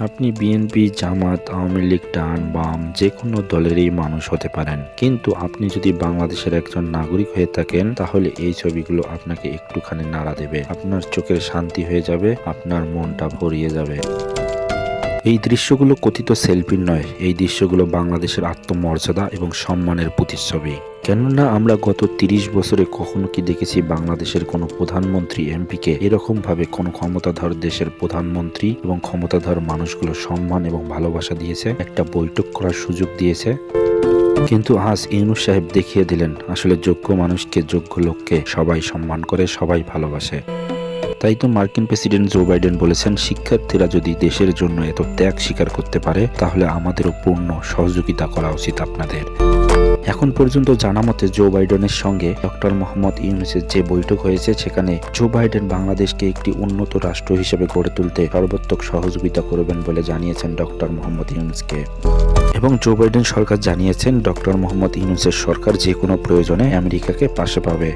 আপনি বিএনপি জামাত, আওয়ামী লীগ, ডান, বাম যে কোনো দলেরই মানুষ হতে পারেন। কিন্তু আপনি যদি বাংলাদেশের একজন নাগরিক হয়ে থাকেন, তাহলে এই ছবিগুলো আপনাকে একটুখানি নাড়া দেবে। আপনার চোখের শান্তি হয়ে যাবে, আপনার মনটা ভরিয়ে যাবে। এই দৃশ্যগুলো কথিত সেলফির নয়, এই দৃশ্যগুলো বাংলাদেশের আত্মমর্যাদা এবং সম্মানের প্রতিচ্ছবি। কেননা আমরা গত তিরিশ বছরে কখনো কি দেখেছি বাংলাদেশের কোনো প্রধানমন্ত্রী এমপিকে এরকম ভাবে কোনো ক্ষমতাধর দেশের প্রধানমন্ত্রী এবং ক্ষমতাধর মানুষগুলো সম্মান এবং ভালোবাসা দিয়েছে, একটা বৈঠক করার সুযোগ দিয়েছে? কিন্তু আজ ইউনুস সাহেব দেখিয়ে দিলেন, আসলে যোগ্য মানুষকে যোগ্য লোককে সবাই সম্মান করে, সবাই ভালোবাসে। তাই তো মার্কিন প্রেসিডেন্ট জো বাইডেন বলেছেন, শিক্ষার্থীরা যদি দেশের জন্য এত ত্যাগ স্বীকার করতে পারে, তাহলে আমাদেরও পূর্ণ সহযোগিতা করা উচিত আপনাদের। এখন পর্যন্ত জানা মতে জো বাইডেনের সঙ্গে ডক্টর মোহাম্মদ ইউনুসের যে বৈঠক হয়েছে, সেখানে জো বাইডেন বাংলাদেশকে একটি উন্নত রাষ্ট্র হিসেবে গড়ে তুলতে সর্বোত্তক সহযোগিতা করবেন বলে জানিয়েছেন ডক্টর মোহাম্মদ ইউনুসকে। এবং জো বাইডেন সরকার জানিয়েছেন, ডক্টর মোহাম্মদ ইউনুসের সরকার যে কোনো প্রয়োজনে আমেরিকাকে পাশে পাবে।